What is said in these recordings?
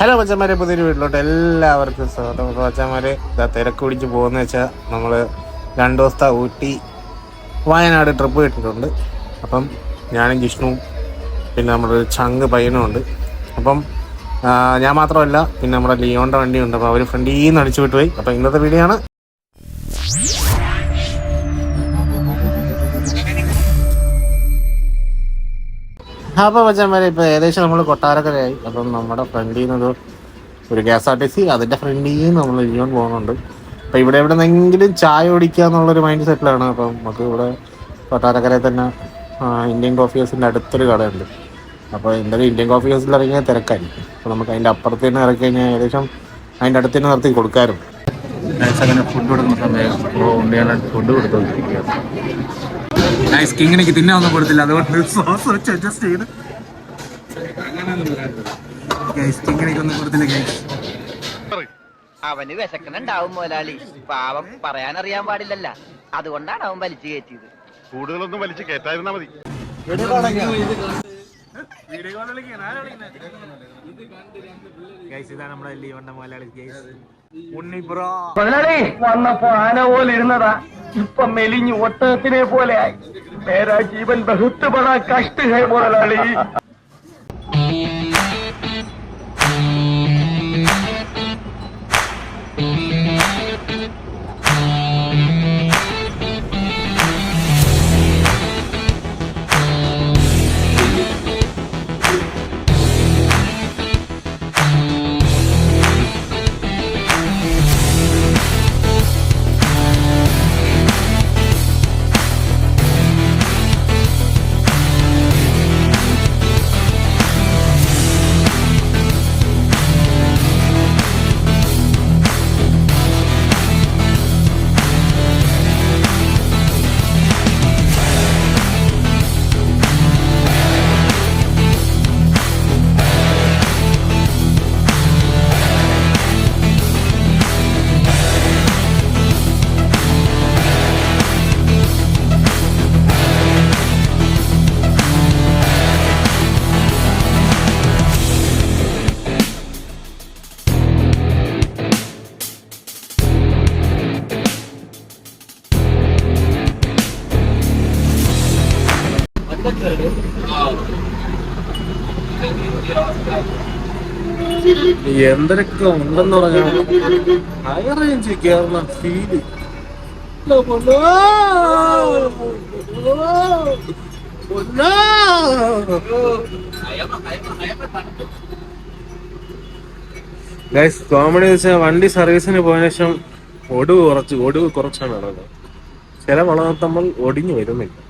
Hello പച്ചമാരെ പുതിയൊരു വീട്ടിലോട്ട് എല്ലാവർക്കും സ്വാഗതം. അപ്പോൾ പച്ചമാരെ ഇതാ തിരക്ക് പിടിച്ച് പോകുന്ന വെച്ചാൽ നമ്മൾ രണ്ട് ദിവസത്തെ ഊട്ടി വയനാട് ട്രിപ്പ് കിട്ടിയിട്ടുണ്ട്. അപ്പം ഞാനും ജിഷ്ണുവും പിന്നെ നമ്മുടെ ഒരു ചങ്ക് പയ്യനും ഉണ്ട്. അപ്പം ഞാൻ മാത്രമല്ല പിന്നെ നമ്മുടെ ലിയോണിന്റെ വണ്ടിയുണ്ട്. അപ്പോൾ അവർ ഫ്രണ്ടിൽ നിന്ന് അടിച്ചു വിട്ടുപോയി. അപ്പോൾ ഇന്നത്തെ വീഡിയോ ആണ് അപ്പോൾ പച്ചമാരെ ഇപ്പൊ ഏകദേശം നമ്മൾ കൊട്ടാരക്കരയായി അപ്പം നമ്മുടെ ഫ്രണ്ടിൽ നിന്നൊരു ഒരു K S R T C അതിന്റെ ഫ്രണ്ടിൽ നിന്ന് നമ്മൾ ലിയോൺ പോകുന്നുണ്ട്. അപ്പോൾ ഇവിടെ എവിടെ നിന്നെങ്കിലും ചായ കുടിക്കുക എന്നുള്ളൊരു മൈൻഡ് സെറ്റിലാണ് അപ്പം നമുക്ക് ഇവിടെ കൊട്ടാരക്കരയിൽ തന്നെ ഇന്ത്യൻ കോഫി ഹൗസിന്റെ അടുത്തൊരു കടയുണ്ട്. അപ്പോൾ എന്തായാലും ഇന്ത്യൻ കോഫി ഹൗസിൽ ഇറങ്ങിയാൽ തിരക്കായിരിക്കും. അപ്പോൾ നമുക്ക് അതിന്റെ അപ്പുറത്ത് തന്നെ ഇറക്കി കഴിഞ്ഞാൽ ഏകദേശം അതിന്റെ അടുത്ത് തന്നെ നിർത്തി കൊടുക്കാറുണ്ട്. അങ്ങനെ ഫുഡ് കൊടുക്കുന്ന സമയം. ഫുഡ് ഫുഡ് നൈസ് കിങ്ങിനിക്ക് തിന്നാനൊന്നും കൊടുത്തില്ല അതുകൊണ്ട് സോസ് വെച്ച് അഡ്ജസ്റ്റ് ചെയ്ത്. ഗൈസ് കിങ്ങിനേക്ക് ഒന്നും കൊടുത്തില്ല ഗൈസ് അവന് വിശക്കണുണ്ടാവും മുതലാളി പാവം പറയാനറിയാൻ പാടില്ലല്ല. അതുകൊണ്ടാണ് അവൻ വലിച്ചു കയറ്റിയത്. കൂടുതലൊന്നും വലിച്ചു കയറ്റായിരുന്നാ മതി. ഗൈസ് ഇതാണ് നമ്മുടെ ലീവണ്ട മോലാളി ഗൈസ് വന്നപ്പോ ആന പോലെ ഇരുന്നതാ. ഇപ്പൊ മെലിഞ്ഞു ഒട്ടകത്തിനെ പോലെ ആയി. മേരാ ജീവൻ ബഹുത്ത് മുതലാളി എന്തൊക്കെ ഉണ്ടെന്ന് പറഞ്ഞാൽ ഹൈ റേഞ്ച് കയറുന്ന ഫീൽ കോമഡി വെച്ചാൽ വണ്ടി സർവീസിന് പോയ ശേഷം ഒടിവ് കുറച്ച് ഒടിവ് കുറച്ചാണ് നടന്നത്. ചില വളർത്തമ്മൾ ഒടിഞ്ഞു വരുന്നില്ല.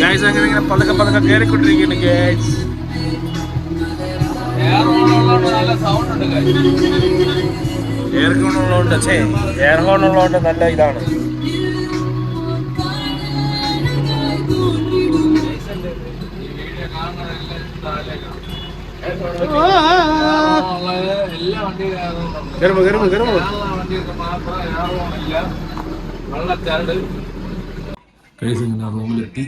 ഗൈസ് അങ്ങനെ ഇങ്ങനെ പതുക്കെ പതുക്കെ കയറിക്കൊണ്ടിരിക്കുന്നു ഗൈസ് എയർ ഹോൺ ഉള്ളതുകൊണ്ട് ഛേ എയർ ഹോൺ ഉള്ളതുകൊണ്ട് നല്ല ഇതാണ്. കയറുമ്പോ കയറുമ്പോ കയറുമ്പോ കഴിച്ച് ഇങ്ങനെ റൂമിലെത്തി.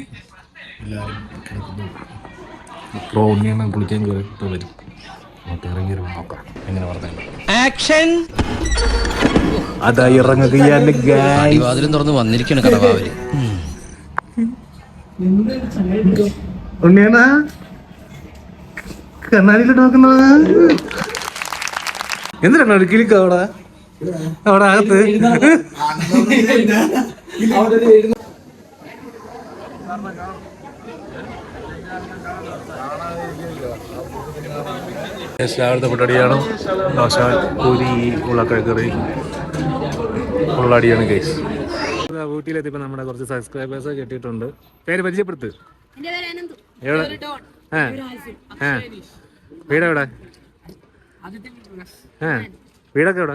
എല്ലാവരും കിടക്കുന്നു. ഇപ്പോൾ ഉണ്ണിയെണ്ണം കുളിക്കാൻ കയറി ഇപ്പോൾ വരും. നമുക്ക് ഇറങ്ങി വരുമ്പോൾ നോക്കാം എങ്ങനെ പറഞ്ഞു ആക്ഷൻ അതാ ഇറങ്ങുകയാണ് വാതിലും തുറന്ന് വന്നിരിക്കണം കടവാവര് ഉണ്ണിയണ്ണ? കണ്ണാടിയിലോട്ട് നോക്കുന്നത്. എന്തിനാണ് ഒരു കിളിക്ക അവിടെ? അവിടെ അകത്ത്? രാവിലത്തെ പൊട്ടടിയാണ് ദോശ പൂരി ഉള്ളക്കറി ഉള്ളടിയാണ് കേസ് ഊട്ടിയിലെത്തിയപ്പോൾ നമ്മുടെ കുറച്ച് സബ്സ്ക്രൈബേഴ്സ് കിട്ടിയിട്ടുണ്ട്. പേര് പരിചയപ്പെടുത്ത്. എവിടെ? വീട് എവിടെ? വീടൊക്കെ എവിടെ?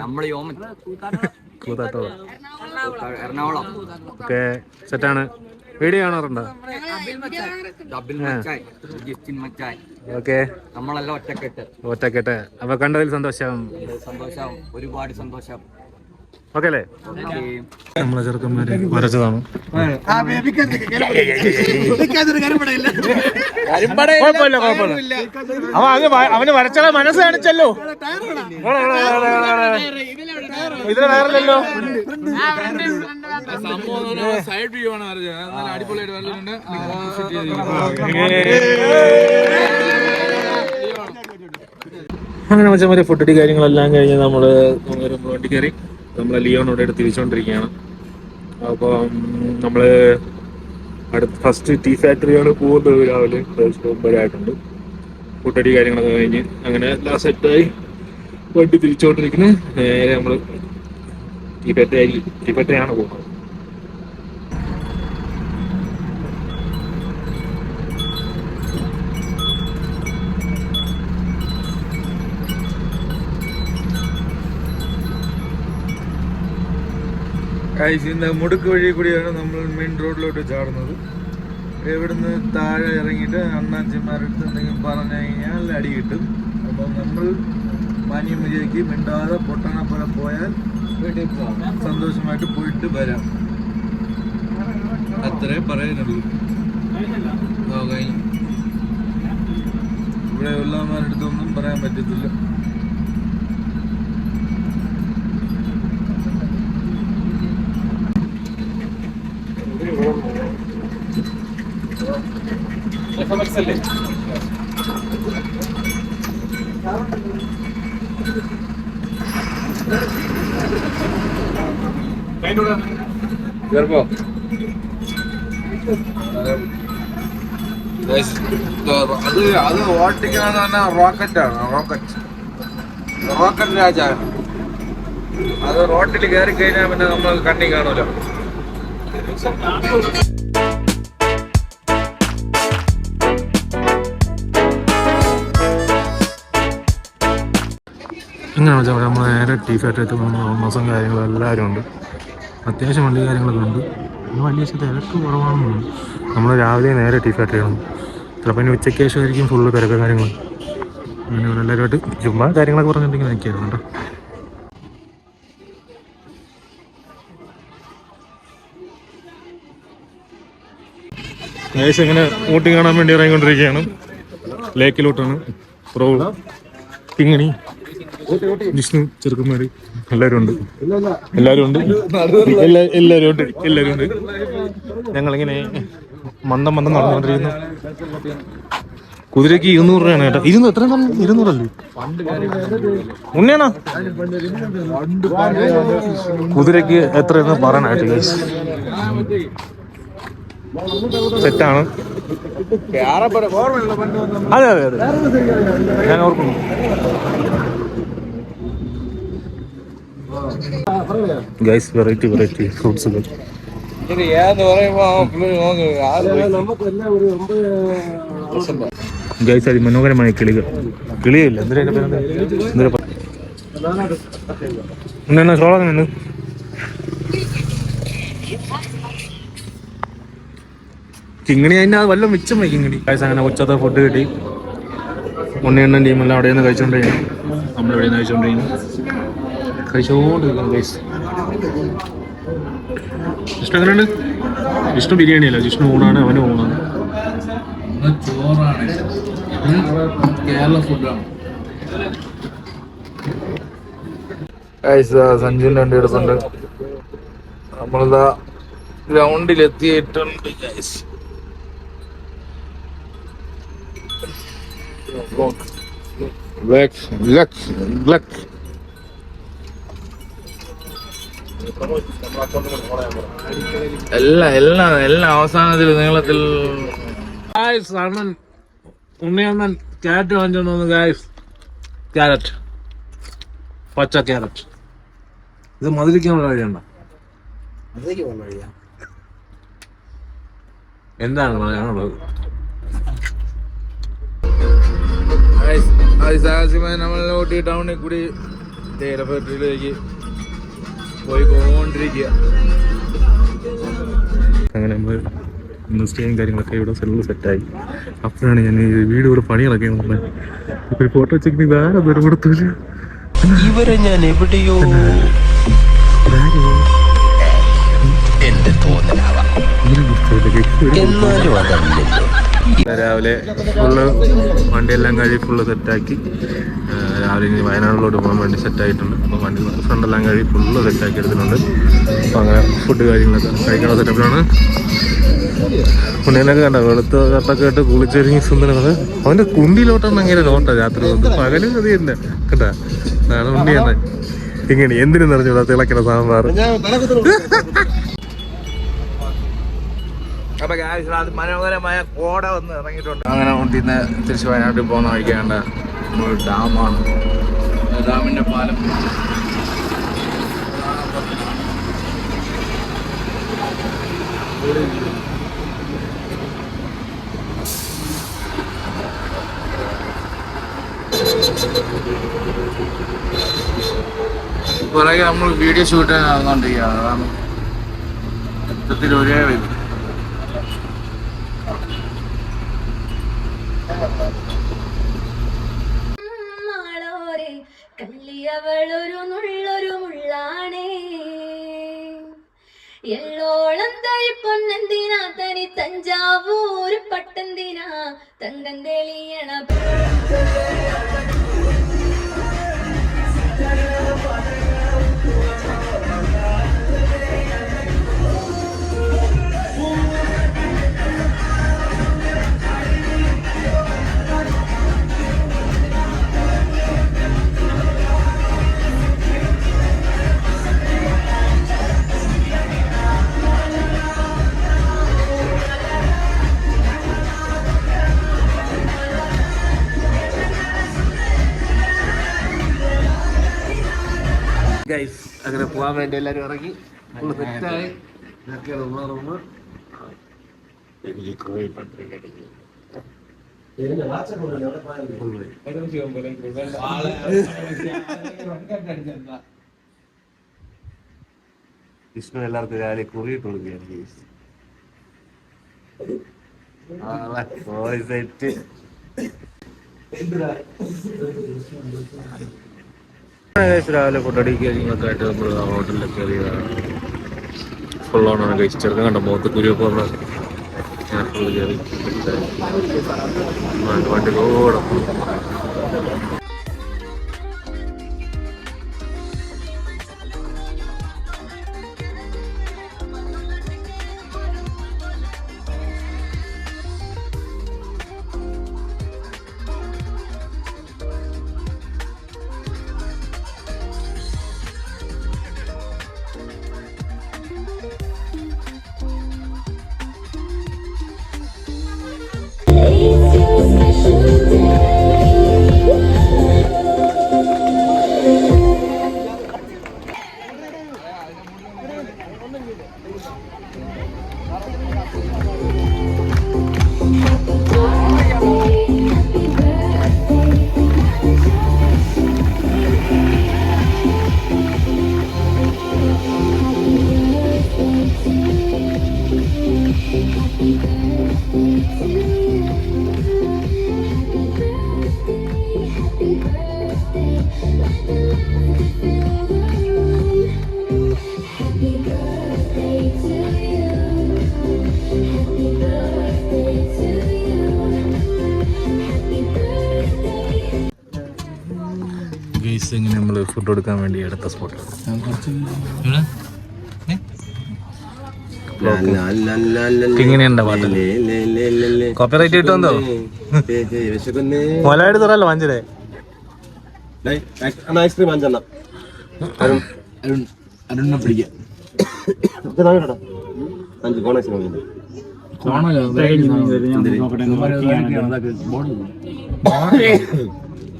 എറണാകുളം. ഓക്കെ. സെറ്റാണ്. വീഡിയോ കാണാറുണ്ടോ? ഓക്കെ. നമ്മളെല്ലാം ഒറ്റക്കെട്ട്. ഒറ്റക്കെട്ടെ. അപ്പൊ കണ്ടതിൽ സന്തോഷം. സന്തോഷം. ഒരുപാട് സന്തോഷം. ഓക്കെ അല്ലേ നമ്മളെ ചെറുക്കന്മാര് വരച്ചതാണ്. കുഴപ്പമില്ല കുഴപ്പമില്ല. അവൻ അത് വ- അവന് വരച്ചാൽ മനസ്സ് കാണിച്ചല്ലോ. ഇതിന് വേറല്ലോ സൈഡ് വ്യൂ ആണ് അടിപൊളിയായിട്ട് വരച്ചിട്ടുണ്ട് അങ്ങനെ വെച്ചാൽ മറ്റേ ഫുഡ് കാര്യങ്ങളെല്ലാം കഴിഞ്ഞ് നമ്മൾ ഒരു വണ്ടി കയറി. നമ്മളെ ലിയോണോടെ അടുത്ത് തിരിച്ചുകൊണ്ടിരിക്കുകയാണ് അപ്പം നമ്മൾ അടുത്ത ഫസ്റ്റ് ടീ ഫാക്ടറിയാണ് പോകുന്നത് രാവിലെ. ഒമ്പതായിട്ടുണ്ട് കൂട്ടടി കാര്യങ്ങളൊക്കെ കഴിഞ്ഞ് അങ്ങനെ എല്ലാം സെറ്റായി വണ്ടി തിരിച്ചുകൊണ്ടിരിക്കുന്നത് നേരെ നമ്മൾ ടീ ഫാക്ടറി ടീ ഫാക്ടറിയാണ് പോകുന്നത് ഗൈസ് ഇന്ന് മുടുക്ക് വഴി കൂടിയാണ് നമ്മൾ മെയിൻ റോഡിലോട്ട് ചാടുന്നത്. ഇവിടുന്ന് താഴെ ഇറങ്ങിയിട്ട് അണ്ണാച്ചിമാരടുത്ത് എന്തെങ്കിലും പറഞ്ഞു കഴിഞ്ഞാൽ അടി കിട്ടും. അപ്പം നമ്മൾ മാന്യം വിജയ്ക്ക് മിണ്ടാതെ പൊട്ടണപ്പുറം പോയാൽ സന്തോഷമായിട്ട് പോയിട്ട് വരാം. അത്രേ പറയാനുള്ളൂ. ഇവിടെ ഉള്ളവന്മാരുടെ അടുത്തൊന്നും പറയാൻ പറ്റത്തില്ല. ഗർഭോ അത് അത് ഓട്ടിക്കണമെന്ന് പറഞ്ഞാൽ റോക്കറ്റ് ആണ് റോക്കറ്റ് റോക്കറ്റ് രാജാണ് അത് റോട്ടിൽ കയറി കഴിഞ്ഞാൽ പിന്നെ നമ്മൾ കണ്ണി കാണൂലോ. അങ്ങനെ വെച്ചാൽ നമ്മൾ നേരെ ടീ ഫാക്ടറി ഓൾമോസം കാര്യങ്ങളും എല്ലാവരും ഉണ്ട്. അത്യാവശ്യം വണ്ടി കാര്യങ്ങളൊക്കെ ഉണ്ട്. പിന്നെ വലിയ തിരക്ക് കുറവാണെന്നുണ്ട് നമ്മൾ രാവിലെ നേരെ ടീ ഫാക്ടറിയാണ് ചിലപ്പോൾ ഇനി ഉച്ചയ്ക്ക് ശേഷമായിരിക്കും ഫുള്ള് തിരക്ക് കാര്യങ്ങൾ അങ്ങനെ എല്ലാവരുമായിട്ട് ചുമ്മാ കാര്യങ്ങളൊക്കെ പറഞ്ഞിട്ടുണ്ടെങ്കിൽ നിൽക്കുകയായിരുന്നു കേട്ടോ. ഏകദേശം ഇങ്ങനെ ഊട്ടി കാണാൻ വേണ്ടി ഇറങ്ങിക്കൊണ്ടിരിക്കുകയാണ്. ലേക്കിലോട്ടാണ്. റോഡ്. കിങ്ങിണി. വിഷ്ണു ചെറുക്കന്മാര് എല്ലാരും ഉണ്ട്. എല്ലാരും ഉണ്ട്. എല്ലാവരും എല്ലാരും ഉണ്ട്. എല്ലാരും ഉണ്ട്. ഞങ്ങളിങ്ങനെ മന്ദം മന്ദം നടന്നുകൊണ്ടിരിക്കുന്നു. കുതിരക്ക് ഇരുന്നൂറ് രൂപയാണ് കേട്ടോ. ഇരുന്നൂറ് എത്ര ഇരുന്നൂറല്ലേ? ഉണ്ണിയാണോ കുതിരക്ക് എത്രയെന്ന് പറയാനായിട്ട് guys. സെറ്റാണ് അതെ അതെ അതെ. ഞാൻ ഓർക്കുന്നു. Guys variety variety fruits guys ഏന്ന് മനോഹരമായ കിളികൾ. കിളിയില്ല? എന്തിനാ എന്നാ ചോളം അതിന് അത് വല്ലതും വല്ല മിച്ചം പോയി കിങ്ങണി. ഗൈസ് അങ്ങനെ ഉച്ചത്തെ ഫുഡ് കിട്ടി. ഉണ്ണിയണ്ണൻ ടീമെല്ലാം അവിടെ നിന്ന് കഴിച്ചോണ്ടിരിക്കുന്നു. നമ്മളിവിടെ നിന്ന് കഴിച്ചോണ്ടിരിക്കുന്നു. കഴിച്ചോണ്ടിരിക്കുന്നു ഗൈസ് വിഷ്ണു എങ്ങനെയുണ്ട്? വിഷ്ണു ബിരിയാണി അല്ല? വിഷ്ണു ഊണാണ് അവന് ഊണാണ്. ചോറാണ്. കേരള ഫുഡാണ്. സഞ്ജുവിന്റെ വണ്ടി എടുത്തുണ്ട് നമ്മളിതാ ഗ്രൗണ്ടിൽ എത്തിയിട്ടുണ്ട്. Black, black, black. എല്ലാം എല്ലാ എല്ലാ അവസാനത്തിൽ നീളത്തിൽ. ഗായ്സ് അണ്ണൻ ഉണ്ണിയണ്ണൻ ക്യാരറ്റ് വാങ്ങിച്ചോണ്ട് ഗായ്സ് ക്യാരറ്റ് പച്ച ക്യാരറ്റ് ഇത് മധുരിക്കാനുള്ള വഴിയുണ്ടോ? എന്താണ് പറയാനുള്ളത് സാഹസികമായി നമ്മൾ ഊട്ടി ടൗണിൽ കൂടി തേയില ഫാക്ടറിയിലേക്ക് പോയിക്കൊണ്ടിരിക്കുക. അങ്ങനെ നമ്മൾ സ്റ്റേയും കാര്യങ്ങളൊക്കെ ഇവിടെ സെല്ലിൽ സെറ്റായി അപ്പോഴാണ് ഞാൻ ഈ വീട് ഇവിടെ പണികളൊക്കെ നോക്കുന്നത് ഇപ്പൊ ഈ ഫോട്ടോ ചെക്കിന് വേറെ പേര് കൊടുത്തില്ല ഇവരെ ഞാൻ എവിടെയോ. രാവിലെ ഫുള്ള് വണ്ടിയെല്ലാം കഴി ഫുള്ള് സെറ്റാക്കി രാവിലെ ഇനി വയനാടിലോട്ട് പോകാൻ വേണ്ടി സെറ്റായിട്ടുണ്ട് അപ്പോൾ വണ്ടി ഫ്രണ്ടെല്ലാം കഴുകി ഫുള്ള് സെറ്റാക്കി എടുത്തിട്ടുണ്ട്. അപ്പോൾ അങ്ങനെ ഫുഡ് കാര്യങ്ങളൊക്കെ കഴിക്കണ സെറ്റപ്പിലാണ് പുണ്യനൊക്കെ കണ്ട? വെളുത്ത കട്ടൊക്കെ ഇട്ട് കുളിച്ചൊരുങ്ങി സുന്ദരങ്ങൾ അവന്റെ കുണ്ടിയിലോട്ടാണ് ഭയങ്കര നോട്ട രാത്രി വന്ന് അത് തന്നെ. കേട്ടാ അതാണ് ഉണ്ണിയെന്നെ ഇങ്ങനെ എന്തിനു നിറഞ്ഞൂടാ തിളക്കണ സാമ്പാർ. അപ്പൊ മനോഹരമായ കോട വന്ന് ഇറങ്ങിയിട്ടുണ്ട്. അങ്ങനെ ഉണ്ടിന്ന് തിരിച്ച് വയനാട്ടിൽ പോകുന്ന വഴിക്കേണ്ട ഒരു ഡാമാണ്. ഡാമിന്റെ പാലം പുറകെ നമ്മൾ വീഡിയോ ഷൂട്ട് നടന്നുകൊണ്ടിരിക്കുകയാണ് അതാണ് മൊത്തത്തിൽ ഒരേ വൈബ്. തഴി പൊന്നെന്തിനാ തനി തഞ്ചാവൂർ പട്ടെന്തിനാ തങ്കം തെളിയണ ഗൈസ് അങ്ങനെ പോകാൻ വേണ്ടി എല്ലാവരും ഇറങ്ങി. തെറ്റായി ഇതൊക്കെയാണ് നമ്മളെ റൂമ്. വിഷ്ണു എല്ലാവർക്കും രാവിലെ കുറിയിട്ടുള്ളൂ ഗൈസ് സെറ്റ് രാവിലെ ഫുഡടി കാര്യങ്ങളൊക്കെ ആയിട്ട് നമ്മൾ ഹോട്ടലിൽ കയറിയതാണ് ഫുൾ ഓണാണ് കഴിച്ച് ചെറുക്കം കണ്ട മുഖത്ത് വന്ന ഞാൻ ഫുള്ള് കയറി. വണ്ടി കൂടെ ഗൈസ് കൊടുക്കാൻ വേണ്ടി എടുത്ത സ്പോട്ട് ഇങ്ങനെയുണ്ട പാട്ട് കോപ്പിറൈറ്റ് കിട്ടുമെന്തോ തറല്ലോ മഞ്ചരേ ഐസ്ക്രീം അഞ്ചെണ്ണം അരുണ്ണ പിടിക്കാം അഞ്ച് കോൺ ഐസ്ക്രീം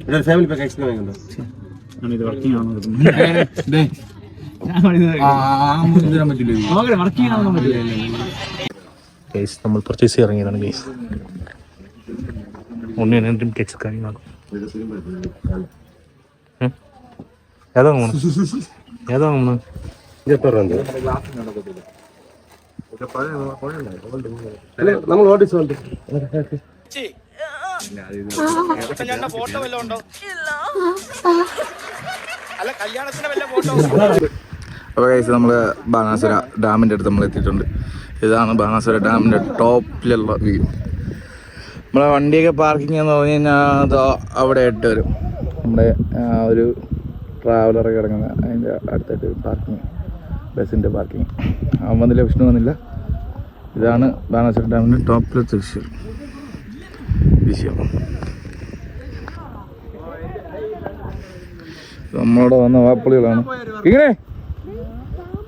ഇവിടെ ഫാമിലി പാക്ക് ഐസ്ക്രീം വാങ്ങിക്കണ്ടോ ഗൈസ് നമ്മൾ പർച്ചേസ് ഇറങ്ങിയതാണ് ഗേസ് ഒന്നും രണ്ടും കേക്സ് കാര്യങ്ങളാണ് ഉം? ഏതാ നമ്മൾ ഏതാ നമ്മൾ നമ്മൾ ഓടിച്ചു കൊണ്ട് അപ്പോൾ കഴിച്ച് നമ്മൾ ബാണാസുര ഡാമിന്റെ അടുത്ത് നമ്മൾ എത്തിയിട്ടുണ്ട്. ഇതാണ് ബാണാസുര ഡാമിന്റെ ടോപ്പിലുള്ള വ്യൂ നമ്മളെ വണ്ടിയൊക്കെ പാർക്കിംഗ് എന്ന് പറഞ്ഞു കഴിഞ്ഞാൽ അത് അവിടെ ആയിട്ട് വരും. നമ്മുടെ ഒരു ട്രാവലർ കിടക്കുന്ന അതിന്റെ അടുത്തായിട്ട് പാർക്കിംഗ് ബസ്സിന്റെ പാർക്കിംഗ് അവൻ വന്നില്ല വിഷ്ണു വന്നില്ല. ഇതാണ് ബാണാസുര ഡാമിന്റെ ടോപ്പിലത്തെ വിഷയം വിഷയം. നമ്മളവിടെ വന്ന വാപ്പിളികളാണ് ഇങ്ങനെ?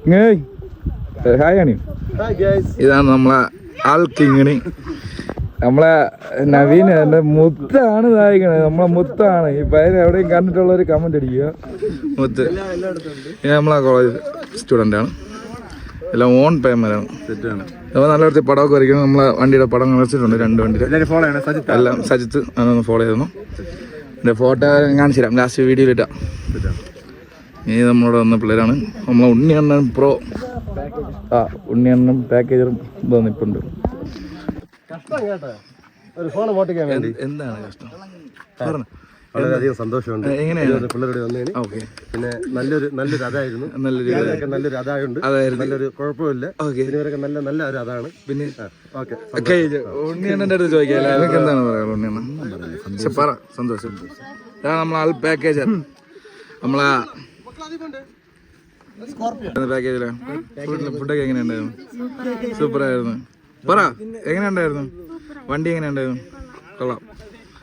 ഇങ്ങനെ? ഹായ് ആണ് ഇതാണ് നമ്മളെ ആൾ കിങ്ങിണി. നമ്മളെ നവീൻ എന്റെ മുത്താണ് ഇതായിരിക്കണത്. നമ്മളെ മുത്താണ്. ഈ പയ്യൻ എവിടെയും കണ്ടിട്ടുള്ള ഒരു കമന്റ് അടിക്കുക. മുത്ത്. നമ്മളെ കോളേജ് സ്റ്റുഡന്റ് ആണ്. എല്ലാം ഓൺ പേയ്മെന്റാണ് അപ്പോൾ നല്ല അടുത്ത് പടമൊക്കെ വരയ്ക്കണം. നമ്മളെ വണ്ടിയുടെ പടം വരച്ചിട്ടുണ്ട് രണ്ട് വണ്ടിയുടെ. ഫോളോ ചെയ്യണം? സജിത്ത്? എല്ലാം സജിത്ത് അതൊന്ന് ഫോളോ ചെയ്തു എന്റെ ഫോട്ടോ കാണിച്ചു തരാം ലാസ്റ്റ് വീഡിയോയിൽ ഇട്ടാം ഇനി നമ്മളോട് വന്ന പിള്ളേരാണ്. നമ്മളെ ഉണ്ണിയണ്ണൻ പ്രോ ആ ഉണ്ണിയണ്ണൻ പാക്കേജറും ഇതാ നിൽപ്പുണ്ട് എന്താണ് കഷ്ടം? പറഞ്ഞു. വളരെയധികം സന്തോഷമുണ്ട്. എങ്ങനെയാണ്? പിള്ളേരുടെ വന്നതിന്. ഓക്കെ. പിന്നെ നല്ലൊരു നല്ലൊരു അതായിരുന്നു. നല്ലൊരു നല്ലൊരു അതായുണ്ട്. നല്ലൊരു കുഴപ്പമില്ല. ഓക്കെ. ഇവരൊക്കെ നല്ല നല്ല ഒരു അതാണ്. പിന്നെ? ഓക്കെ. ഉണ്ണിയണ്ണന്റെ അടുത്ത് ചോദിക്കാം. എന്താണ് പറയാനുള്ളത് ഉണ്ണിയണ്ണ? പറ സന്തോഷം. നമ്മളെ ആൾ പാക്കേജ് നമ്മളാ പാക്കേജിൽ ഫുഡൊക്കെ എങ്ങനെയുണ്ടായിരുന്നു? സൂപ്പർ ആയിരുന്നു പറ എങ്ങനെയുണ്ടായിരുന്നു? വണ്ടി എങ്ങനെയുണ്ടായിരുന്നു? കൊള്ളാം.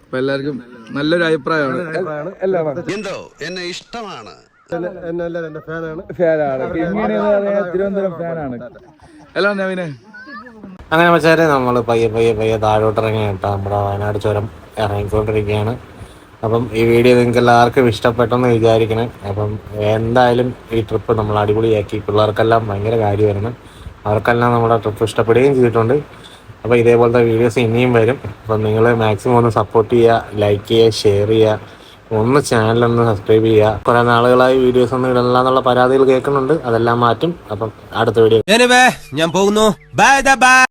അപ്പൊ എല്ലാവർക്കും നല്ലൊരു അഭിപ്രായമാണ്. എന്തോ? എന്നെ ഇഷ്ടമാണ്. നവീനെ. അങ്ങനെ വെച്ചാൽ നമ്മൾ പയ്യെ പയ്യെ പയ്യെ താഴോട്ട് ഇറങ്ങി കേട്ടോ. നമ്മുടെ വയനാട് ചുരം ഇറങ്ങിക്കൊണ്ടിരിക്കുകയാണ്. അപ്പം ഈ വീഡിയോ നിങ്ങൾക്ക് എല്ലാവർക്കും ഇഷ്ടപ്പെട്ടെന്ന് വിചാരിക്കണേ. അപ്പം എന്തായാലും ഈ ട്രിപ്പ് നമ്മൾ അടിപൊളിയാക്കി. പിള്ളേർക്കെല്ലാം ഭയങ്കര കാര്യമായിരുന്നു അവർക്കെല്ലാം നമ്മുടെ ട്രിപ്പ് ഇഷ്ടപ്പെടുകയും ചെയ്തിട്ടുണ്ട്. അപ്പോൾ ഇതേപോലത്തെ വീഡിയോസ് ഇനിയും വരും. അപ്പം നിങ്ങൾ മാക്സിമം ഒന്ന് സപ്പോർട്ട് ചെയ്യുക ലൈക്ക് ചെയ്യുക ഷെയർ ചെയ്യുക ഒന്ന് ചാനലൊന്ന് സബ്സ്ക്രൈബ് ചെയ്യുക കുറെ നാളുകളായി വീഡിയോസ് ഒന്നും ഇടല്ല എന്നുള്ള പരാതികൾ കേൾക്കുന്നുണ്ട്. അതെല്ലാം മാറ്റും. അപ്പം അടുത്ത വീഡിയോ ഞാൻ പോകുന്നു. Bye bye